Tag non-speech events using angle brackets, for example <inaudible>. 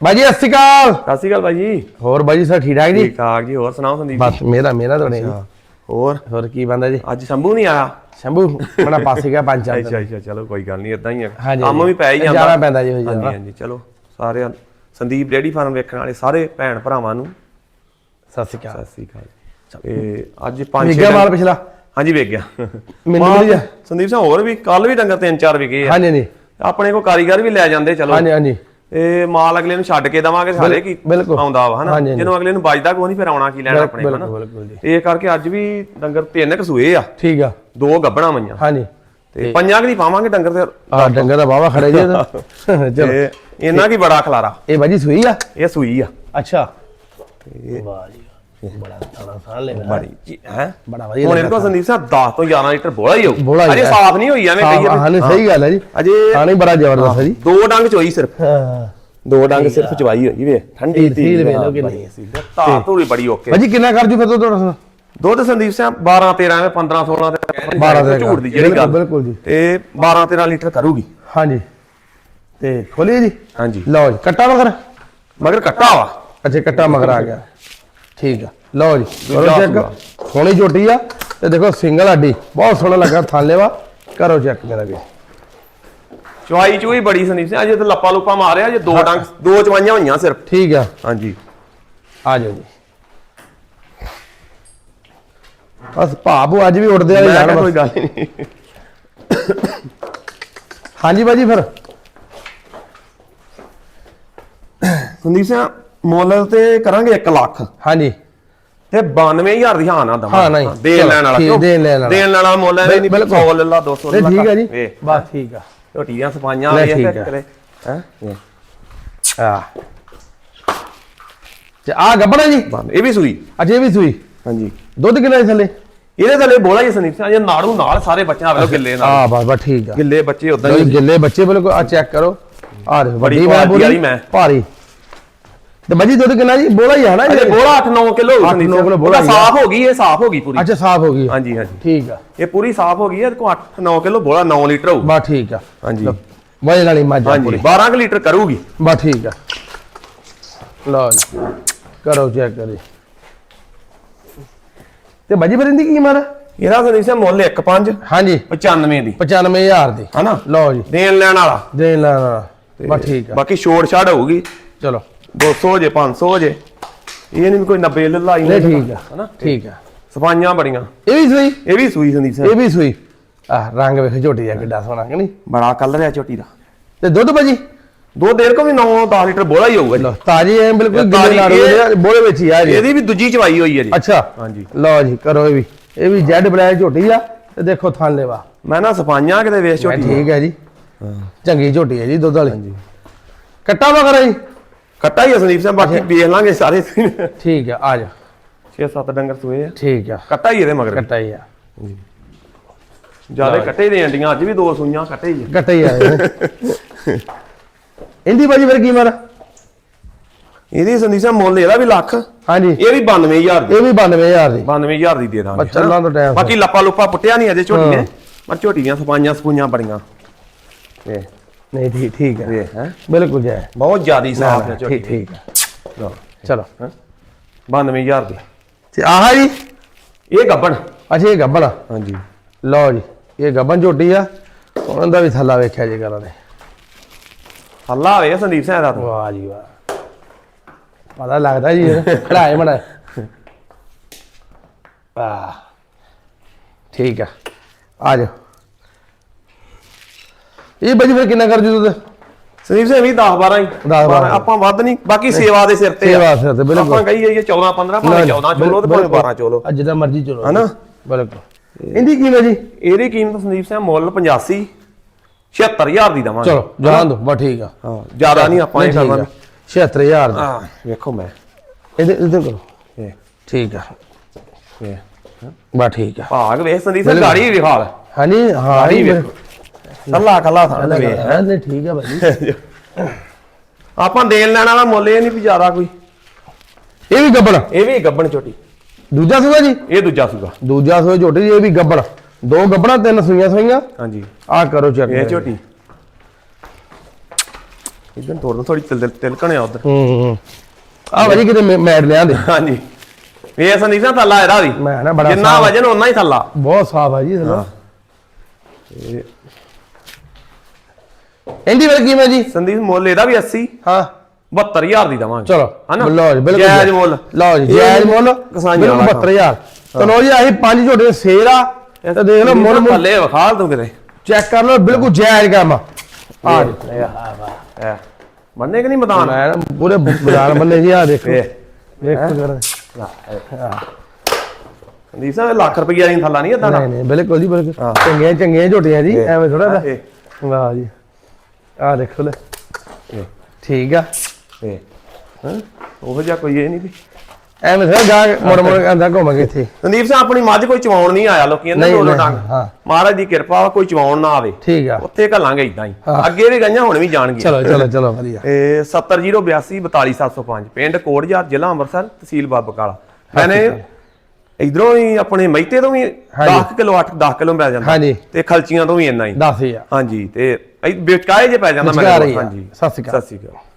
ਬਾਜੀ ਸਤਿ ਸ਼੍ਰੀ ਅਕਾਲ। ਸਤਿ ਸ਼੍ਰੀ ਅਕਾਲ ਭਾਈ ਜੀ। ਹੋਰ ਬਾਜੀ ਸਰ ਠੀਕ ਠਾਕ ਜੀ? ਠੀਕ ਠਾਕ ਜੀ ਹੋਰ ਸੁਣਾਓ ਸੰਦੀਪ ਬਸ ਮੇਰਾ ਮੇਰਾ ਤੁਹਾਡੇ ਜੀ ਹੋਰ? ਹੋਰ ਕੀ ਬੰਦਾ ਜੀ? ਅੱਜ ਸ਼ੰਭੂ ਨਹੀਂ ਆਇਆ? ਸ਼ੰਭੂ ਮਣਾ ਪਾਸੇ ਗਿਆ ਪੰਜ ਚਾਰ ਅੱਛਾ ਅੱਛਾ ਚਲੋ ਕੋਈ ਗੱਲ ਨਹੀਂ ਇਦਾਂ ਹੀ ਆ। ਕੰਮ। ਵੀ ਪੈ ਹੀ ਜਾਂਦਾ। ਜਾਣਾ ਪੈਂਦਾ ਜੀ, ਹਾਂਜੀ ਜਾਣਾ। ਹਾਂਜੀ ਚਲੋ ਸਾਰਿਆਂ ਸੰਦੀਪ ਡੇਡੀ ਫਾਰਮ ਵੇਖਣ ਵਾਲੇ ਸਾਰੇ ਭੈਣ ਭਰਾਵਾਂ ਨੂੰ। ਸਤਿ ਸ਼੍ਰੀ ਅਕਾਲ। ਸਤਿ ਸ਼੍ਰੀ ਅਕਾਲ ਤੇ ਅੱਜ ਪੰਜ ਛੇ ਮਾਲ ਪਿਛਲਾ? ਹਾਂਜੀ ਵੇਖ ਗਿਆ। ਮੈਨੂੰ ਸੰਦੀਪ ਸਿੰਘ ਹੋਰ ਵੀ ਕੱਲ ਵੀ ਡੰਗਰ ਤਿੰਨ ਚਾਰ ਵਿਕੇ ਆ। ਹਾਂਜੀ ਹਾਂਜੀ। ਆਪਣੇ ਕੋ ਕਾਰੀਗਰ ਵੀ ਲੈ ਜਾਂਦੇ ਚਲੋ। ਹਾਂਜੀ ਹਾਂਜੀ। ਇਹ ਮਾਲ ਅਗਲੇ ਨੂੰ ਛੱਡ ਕੇ ਦਵਾਂਗੇ ਸਾਰੇ ਕੀ। ਆਉਂਦਾ ਵਾ ਹਨਾ। ਜਦੋਂ ਅਗਲੇ ਨੂੰ ਵੱਜਦਾ ਕੋਈ ਨਹੀਂ ਫਿਰ ਆਉਣਾ ਕੀ ਲੈਣਾ ਆਪਣੇ ਹਨਾ? ਇਹ ਕਰਕੇ ਅੱਜ ਵੀ ਡੰਗਰ ਤਿੰਨ ਕਸੂਏ ਆ। ਠੀਕ ਆ। ਦੋ ਗੱਬਣਾ ਮਈਆਂ। ਹਾਂਜੀ। ਤੇ ਪੰਜਾਂ ਕਿ ਨਹੀਂ ਪਾਵਾਂਗੇ ਡੰਗਰ ਤੇ ਆ ਡੰਗਰ ਦਾ ਬਾਵਾ ਖੜੇ ਜੀ। ਚਲੋ। ਇਹਨਾਂ ਕੀ ਬੜਾ ਖਲਾਰਾ। ਇਹ ਬਾਜੀ ਸੂਈ ਆ? ਇਹ ਸੂਈ ਆ। ਅੱਛਾ। ਵਾਹ ਜੀ ਬੜਾ ਤਾਣਾ ਸਾਹ ਲੈ ਬੜੀ ਜੀ ਹੈ? ਬੜਾ ਵਧੀਆ ਹੁਣ ਇਹਦੇ ਕੋਲ ਸੰਦੀਪ ਸਾਹਿਬ 10 ਤੋਂ 11 ਲੀਟਰ ਬੋਲਾ ਹੀ ਬੋਲਾ ਹੋਊ ਹੀ ਅਜੇ ਹੈ। ਸਾਫ਼ ਨਹੀਂ ਹੋਈ ਐਵੇਂ ਕਹੀਏ ਹਾਂ ਨਹੀਂ ਸਹੀ ਗੱਲ ਹੈ ਜੀ। ਅਜੇ ਖਾਣੀ ਬੜਾ ਜ਼ਬਰਦਸਤ ਹੈ ਜੀ। ਦੋ ਡੰਗ ਚੋਈ ਸਿਰਫ। ਹਾਂ। ਦੋ ਡੰਗ ਸਿਰਫ ਚਵਾਈ ਹੋਈ ਵੇ ਠੰਡੀ ਸੀਲ- ਸੀਲ ਵੇਖ ਲਓ ਕਿੰਨੀ। ਸੀ ਧਾਰ ਧੂਰੀ ਬੜੀ ਓਕੇ ਬਾਜੀ ਕਿੰਨਾ ਕਰ ਜੂ ਫਿਰ ਤੋਂ ਤੁਹਾਡਾ ਦੁੱਧ ਸੰਦੀਪ ਸਿੰਘ 12 13 ਐਵੇਂ 15 16 ਤੇ ਕਹਿੰਦੇ 12 ਦੇ ਝੂਠ ਦੀ ਜਿਹੜੀ ਗੱਲ। ਬਿਲਕੁਲ ਜੀ। ਤੇ 12 13 ਲੀਟਰ ਕਰੂਗੀ। ਹਾਂਜੀ। ਤੇ ਜੀ? ਹਾਂਜੀ। ਲਓ ਜੀ ਕੱਟਾ ਮਗਰ? ਮਗਰ ਕੱਟਾ ਵਾ। ਅੱਛਾ ਕੱਟਾ ਮਗਰ ਆ ਗਿਆ। ਠੀਕ ਆ। ਲਓ ਜੀ ਕਰੋ ਚੈੱਕ ਸੋਹਣੀ ਝੋਟੀ ਆ ਤੇ ਦੇਖੋ ਸਿੰਗਲ ਹੱਡੀ ਬਹੁਤ ਸੋਹਣਾ ਲੱਗਾ ਥਾਲੇਵਾ ਕਰੋ ਚੈੱਕ ਮੇਰਾ ਵੀ। ਚਵਾਈ ਚੂਈ ਬੜੀ ਸੰਦੀਪ ਸਿੰਘ ਅਜੇ ਤਾਂ ਲੱਪਾ ਲੁੱਪਾ ਮਾਰਿਆ ਜੇ ਦੋ ਡੰਗ ਦੋ ਚਵਾਈਆਂ ਹੋਈਆਂ ਸਿਰਫ। ਠੀਕ ਆ। ਹਾਂਜੀ। ਆ ਜਾਓ ਜੀ। ਬਸ ਭਾਬੂ ਅੱਜ ਵੀ ਉੱਡਦੇ ਵਾਲੇ ਮੈਂ ਜਾਣ ਕੋਈ ਗੱਲ ਨਹੀਂ। ਹਾਂਜੀ ਬਾਜੀ ਫਿਰ। ਸੰਦੀਪ ਸਿੰਘ ਮੁੱਲ ਤੇ ਕਰਾਂਗੇ 1 ਲੱਖ। ਹਾਂਜੀ। ਤੇ 92000 ਦੀ ਹਾਂ ਨਾ ਦਵਾਂ ਹਾਂ, ਨਹੀਂ। ਦੇਣ ਲੈਣ ਵਾਲਾ। ਕਿਉਂ? ਦੇਣ ਲੈਣ ਵਾਲਾ। ਦੇਣ ਵਾਲਾ ਮੁੱਲ ਹੈ ਨਹੀਂ ਬਿਲਕੁਲ। 100 ਲੈ ਲਾ 200 ਲੈ ਠੀਕ ਹੈ ਜੀ। ਬਸ ਠੀਕ ਆ। ਝੋਟੀਆਂ ਸਫਾਈਆਂ ਵੇਖ ਠੀਕ ਤੇ ਆ। ਕਰੇ। ਹੈ? ਆ। ਤੇ ਆ ਗੱਬਣਾ ਜੀ। ਇਹ ਵੀ ਸੂਈ। ਅਜੇ ਵੀ ਸੂਈ। ਹਾਂਜੀ। ਦੁੱਧ ਕਿੰਨਾ ਹੈ ਥੱਲੇ? ਇਹਦੇ ਥੱਲੇ ਬੋਲਾ ਹੀ ਸੰਦੀਪ ਸਿੰਘ ਅਜੇ ਨਾੜੂ ਨਾਲ ਸਾਰੇ ਬੱਚਿਆਂ ਵੇਲੋ ਗਿੱਲੇ ਨਾਲ। ਆ ਬਸ ਬਸ ਠੀਕ ਆ। ਗਿੱਲੇ ਬੱਚੇ ਉਦਾਂ ਹੀ ਜੀ, ਗਿੱਲੇ ਬੱਚੇ ਬਿਲਕੁਲ ਆ ਚੈੱਕ ਕਰੋ। ਆ ਬੜੀ ਵੱਡੀ ਮੈਂ। ਭਾਰੀ। ਤੇ ਬਾਜੀ ਦੁੱਧ ਕਿੰਨਾ ਜੀ? ਬੋਲਾ ਹੀ ਆ ਨਾ ਜੀ ਬੋਲਾ 8-9 ਕਿਲੋ ਅੱਠ, ਨੌ ਕਿਲੋ ਬੋਲਾ ਹੀ ਆ। ਸਾਫ਼ ਹੋ ਗਈ ਇਹ ਸਾਫ਼ ਹੋ ਗਈ ਪੂਰੀ। ਅੱਛਾ ਸਾਫ਼ ਹੋ ਗਈ ਹਾਂਜੀ ਹਾਂਜੀ। ਠੀਕ ਆ। ਇਹ ਪੂਰੀ ਸਾਫ਼ ਹੋ ਗਈ ਹੈ ਇਹਦੇ ਕੋ 8-9 ਕਿਲੋ ਬੋਲਾ 9 ਲੀਟਰ ਹੋਊ। ਬਸ ਠੀਕ ਆ। ਹਾਂਜੀ। ਵਜਨ ਵਾਲੀ ਮੱਝ ਆ ਹਾਂਜੀ ਪੂਰੀ। 12 ਕਿ ਲੀਟਰ ਕਰੂਗੀ। ਬਸ ਠੀਕ ਆ। ਲਓ ਜੀ ਕਰੋ ਚੈੱਕ ਕਰੀ। ਤੇ ਬਾਜੀ ਫਿਰ ਇਹਦੀ ਕੀ ਆ? ਇਹਦਾ ਸੰਦੀਪ ਸਿੰਘ ਮੁੱਲ 1.5 ਹਾਂਜੀ। 95 ਦੀ। 95000 ਦੀ। ਹਨਾ? ਲਓ ਜੀ। ਦੇਣ ਲੈਣ ਵਾਲਾ। ਦੇਣ ਲੈਣਾ ਬਸ ਠੀਕ ਆ। ਬਾਕੀ ਛੋੜ ਛਾੜ ਹੋਊਗੀ। ਚਲੋ। 200 ਜੇ 500 ਜੇ। ਇਹ ਨਹੀਂ ਕੋਈ 90 ਲੱਲਾ ਹੀ ਨਹੀਂ ਠੀਕ ਆ ਹਨਾ? ਠੀਕ ਆ। ਸਫਾਈਆਂ ਬੜੀਆਂ। ਇਹ ਵੀ ਸਹੀ ਇਹ ਵੀ ਸੂਈ ਸੰਦੀਪ ਸਿੰਘ। ਇਹ ਵੀ ਸੂਈ? ਆ ਰੰਗ ਵੇਖ ਝੋਟੀ ਆ ਕਿੱਡਾ ਸੋਹਣਾ ਕਿ ਨਹੀਂ? ਬੜਾ ਕਲਰ ਹੈ ਝੋਟੀ ਦਾ। ਤੇ ਦੁੱਧ ਭਾਜੀ? ਦੋ ਦੇਰ ਕੋ ਵੀ 9-10 ਲੀਟਰ ਬੋਲਾ ਹੀ ਹੋਊਗਾ ਜੀ। ਤਾਜੀ ਐ ਬਿਲਕੁਲ ਗਿੱਲੇ ਨਾਲ ਬੋਲੇ ਵਿੱਚ ਹੀ ਆ ਜੀ। ਇਹਦੀ ਵੀ ਦੂਜੀ ਚਵਾਈ ਹੋਈ ਹੈ ਜੀ। ਅੱਛਾ। ਹਾਂਜੀ। ਲਓ ਜੀ ਕਰੋ ਇਹ ਵੀ। ਇਹ ਵੀ ਜੈਡ ਬਲੈਕ ਝੋਟੀ ਆ ਤੇ ਦੇਖੋ ਥਾਨ ਲੈਵਾ ਮੈਂ ਨਾ ਸਫਾਈਆਂ ਕਿਤੇ ਵੇਚ ਝੋਟੀ ਠੀਕ ਹੈ ਜੀ। ਚੰਗੀ ਝੋਟੀ ਹੈ ਜੀ ਦੁੱਧ ਵਾਲੀ। ਕੱਟਾ ਵਗਰਾ ਜੀ। ਕੱਟਾ ਹੀ ਆ ਸੰਦੀਪ ਸਿੰਘ ਬਾਕੀ ਵੇਖ ਲਾਂਗੇ ਸਾਰੇ ਠੀਕ ਆ ਆ ਜਾ। 6-7 ਡੰਗਰ ਸੂਏ ਆ। ਠੀਕ ਆ। ਕੱਟਾ ਹੀ ਇਹਦੇ ਮਗਰ। ਕੱਟਾ ਹੀ ਆ। ਜ਼ਿਆਦਾ ਕੱਟੇ ਦੇ ਅੰਡੀਆਂ ਅੱਜ ਵੀ ਦੋ ਸੂਈਆਂ ਕੱਟੇ ਹੀ ਆ। ਕੱਟਾ ਹੀ ਆ ਇਹ। ਇਹਦੀ ਭਾਜੀ ਫਿਰ ਕੀ ਮਾਰਾ? ਇਹਦੀ ਸੰਦੀਪ ਸਿੰਘ ਮੁੱਲ ਇਹਦਾ ਵੀ ਲੱਖ। ਹਾਂਜੀ। ਇਹ ਵੀ 92000 ਦੀ। ਇਹ ਵੀ 92000 ਦੀ। 92000 ਦੀ ਦੇ ਦਾਂਗੇ ਚੱਲਾਂ ਤੋਂ ਟਾਈਮ ਬਾਕੀ ਲੱਪਾ ਲੁੱਪਾ ਪੁੱਟਿਆ ਨਹੀਂ ਅਜੇ ਝੋਟੀ। ਨੇ। ਪਰ ਝੋਟੀਆਂ ਸਫਾਈਆਂ ਸਫੂਈਆਂ ਬੜੀਆਂ ਇਹ। ਨਹੀਂ ਠੀਕ ਠੀਕ ਹੈ। ਇਹ ਹੈ? ਬਿਲਕੁਲ ਜੈ। ਬਹੁਤ ਜ਼ਿਆਦੀ ਸਾਫ਼ ਹੈ ਝੋਟੀ। ਠੀਕ ਠੀਕ ਆ। ਚਲੋ। 92000 ਦੀ ਤੇ ਆਹ ਜੀ? ਇਹ ਗੱਬਣ। ਅੱਛਾ ਇਹ ਗੱਬਣ ਆ? ਹਾਂਜੀ। ਲਓ ਜੀ ਇਹ ਗੱਬਣ ਝੋਟੀ ਆ। ਉਹਨਾਂ ਦਾ ਵੀ ਥੱਲਾ ਵੇਖਿਆ ਜੀ ਕਰਾਂ ਨੇ ਹੱਲਾ ਹੋਏ ਸੰਦੀਪ ਸਿੰਘ ਦਾ। ਵਾਹ ਜੀ ਵਾਹ। ਪਤਾ ਲੱਗਦਾ ਜੀ <laughs> ਖੜਾਏ ਮੜਾ। ਵਾਹ। ਠੀਕ ਆ। ਆ ਜਾ ਇਹ ਬਜੀ ਫਿਰ ਕਿੰਨਾ ਕਰ ਜੂ ਦੁੱਧ? ਸੰਦੀਪ ਸਿੰਘ ਵੀ 10 12 ਹੀ। 10 12 ਆਪਾਂ ਵੱਧ ਨਹੀਂ ਬਾਕੀ ਸੇਵਾ ਦੇ ਸਿਰ ਤੇ। ਸੇਵਾ ਸਿਰ ਤੇ, ਬਿਲਕੁਲ। ਆਪਾਂ ਕਹੀ ਜਾਈਏ 14 15 ਭਾਵੇਂ 14 ਚੋਲੋ ਤੇ ਭਾਵੇਂ 12 ਚੋਲੋ ਅੱਜ ਦਾ ਮਰਜ਼ੀ ਚਲੋ ਹਨਾ? ਬਿਲਕੁਲ। ਇਹਦੀ ਕੀਮਤ ਜੀ? ਇਹਦੀ ਕੀਮਤ ਸੰਦੀਪ ਸਿੰਘ ਮੁੱਲ 85 76000 ਦੀ ਦਵਾਂਗੇ। ਚਲੋ ਜਾਣ ਦੋ ਬਸ ਠੀਕ ਆ। ਹਾਂ ਜ਼ਿਆਦਾ ਨਹੀਂ ਆਪਾਂ ਇਹ। ਕਰਨਾ। 76000 ਦਾ। ਹਾਂ ਵੇਖੋ ਮੈਂ। ਇਹਦੇ ਇਹਦੇ ਕਰੋ ਇਹ। ਠੀਕ ਆ। ਇਹ। ਬਸ ਠੀਕ ਆ। ਭਾਗ ਵੇਖ ਸੰਦੀਪ ਸਿੰਘ ਗਾੜੀ ਵਿਖਾਲ ਹਾਂਜੀ ਹਾਂ ਗਾੜੀ ਇਹ ਵੇਖੋ। ਕੱਲਾ ਕੱਲਾ ਥਾਂ ਤੇ ਵੇਖ। ਹਾਂ ਨਹੀਂ ਠੀਕ ਆ ਭਾਜੀ ਆਪਾਂ ਦੇਣ ਲੈਣ ਵਾਲਾ ਮੁੱਲ ਇਹ ਨਹੀਂ ਵੀ ਜ਼ਿਆਦਾ ਕੋਈ। ਇਹ ਵੀ ਗੱਬਣ ਇਹ ਵੀ ਗੱਬਣ ਝੋਟੀ ਦੂਜਾ ਸੂਆ ਜੀ? ਇਹ ਦੂਜਾ ਸੂਗਾ ਦੂਜਾ ਸੂਆ ਝੋਟੀ ਜੀ, ਇਹ ਵੀ ਗੱਬਣ ਦੋ ਗੱਬਣਾ ਤਿੰਨ ਸੂਈਆਂ ਸੂਈਆਂ। ਹਾਂਜੀ। ਆ ਕਰੋ ਚੈੱਕ ਇਹ ਝੋਟੀ ਇਦਾਂ ਤੋੜਨ ਥੋੜੀ ਤਿਲ ਤਿਲ ਤਿਲਕਣਿਆ ਉਧਰ। ਹੂੰ ਹੂੰ ਆ ਭਾਜੀ ਕਿਤੇ ਮੈ- ਮੈਟ ਲਿਆਂਦੇ ਹਾਂਜੀ। ਇਹ ਸੰਦੀਪ ਸਿੰਘ ਥੱਲਾ ਇਹਦਾ ਵੀ। ਮੈਂ ਨਾ ਬੜਾ ਜਿੰਨਾ ਸਾਫ਼- ਵਜਨ ਓਨਾ ਹੀ ਥੱਲਾ। ਬਹੁਤ ਸਾਫ਼ ਆ ਜੀ ਇਹ ਇਹਦੀ ਵੇਲ ਕੀ ਮੈਂ ਜੀ? ਸੰਦੀਪ ਮੁੱਲ ਇਹਦਾ ਵੀ 80 ਹਾਂ। 72000 ਦੀ ਦਵਾਂਗੇ। ਚਲੋ ਹਨਾ ਲਓ ਜੀ ਬਿਲਕੁਲ ਜਾਇਜ਼ ਮੁੱਲ। ਲਓ ਜੀ ਜਾਇਜ਼ ਮੁੱਲ। ਕਿਸਾਨੀ ਵਾਲਾ 72000 ਚਲੋ ਜੀ ਆਹੀ ਪੰਜ ਝੋਟੇ ਸੇਰ ਆ। ਤੇ ਦੇਖ ਲਓ ਮੁੱਲ ਮੁੱਲ ਥੱਲੇ ਵਿਖਾ ਤੂੰ ਕਿਤੇ। ਚੈੱਕ ਕਰ ਲਓ ਬਿਲਕੁਲ ਜਾਇਜ਼ ਕੰਮ ਆ। ਆ ਜੀ। ਬੰਨੇ ਕਿ ਨਹੀਂ ਮੈਦਾਨ? ਨਾ ਪੂਰੇ ਬਾਜ਼ਾਰ ਬੰਨੇ ਜੀ ਆ ਦੇਖੋ। ਵੇਖ ਕਰ ਸੰਦੀਪ ਸਿੰਘ ਲੱਖ ਰੁਪਈਆ ਦੀ ਥੱਲਾ ਨਹੀਂ ਏਦਾਂ ਦਾ? ਨਹੀਂ ਨਹੀਂ ਬਿਲਕੁਲ ਜੀ ਬਿਲਕੁਲ। ਚੰਗੀਆਂ ਚੰਗੀਆਂ ਝੋਟੀਆਂ ਜੀ ਐਵੇਂ ਥੋੜਾ ਵਾਹ ਜੀ। ਆ ਦੇਖੋ ਲੈ। ਇਹ ਠੀਕ ਆ। ਇਹ। ਹਾਂ? ਉਹ ਜਿਹਾ ਕੋਈ ਇਹ ਨਹੀਂ ਵੀ। ਐਵੇਂ ਥੋੜਾ ਜਾ ਮੁੜ ਮੁੜ ਆਂਦਾ ਘੁੰਮ ਕੇ ਇੱਥੇ। ਸੰਦੀਪ ਸਿੰਘ ਆਪਣੀ ਮੱਝ ਕੋਈ ਚਵਾਉਣ ਨਹੀਂ ਆਇਆ ਲੋਕੀ ਇਹਨਾਂ ਨਹੀਂ, ਦੋ ਦੋ ਨਹੀਂ, ਡੰਗ। ਹਾਂ। ਮਹਾਰਾਜ ਦੀ ਕਿਰਪਾ ਵਾ ਕੋਈ ਚਵਾਉਣ ਨਾ ਆਵੇ। ਠੀਕ ਆ। ਉੱਥੇ ਘੱਲਾਂਗੇ ਇਦਾਂ ਹੀ। ਹਾਂ। ਅੱਗੇ ਵੀ ਗਈਆਂ ਹੁਣ ਵੀ ਜਾਣਗੀਆਂ। ਚਲੋ ਚਲੋ ਚਲੋ ਵਧੀਆ। ਇਹ 70082 42705 ਪਿੰਡ ਕੋਟਜਾਰ ਜ਼ਿਲ੍ਹਾ ਅੰਮ੍ਰਿਤਸਰ ਤਹਿਸੀਲ ਬਾਬਕਾਲਾ ਮੈਨੇ ਇਧਰੋਂ ਹੀ ਆਪਣੇ ਮਹਿਤੇ ਤੋਂ ਵੀ ਹਾਂਜੀ। 10 ਕਿਲੋ 8 10 ਕਿਲੋ ਮਿਲ ਜਾਂਦਾ ਹਾਂਜੀ ਤੇ ਖਲਚੀਆਂ ਤੋਂ ਵੀ ਇੰਨਾ ਹੀ ਦੱਸ ਹੀ ਆ ਹਾਂਜੀ ਤੇ ਇਹ ਵਿਚਕਾਏ ਜੇ ਪੈ ਜਾਂਦਾ। ਆ। ਹਾਂਜੀ ਸਤਿ ਸ਼੍ਰੀ ਅਕਾਲ। ਸਤਿ ਸ਼੍ਰੀ ਅਕਾਲ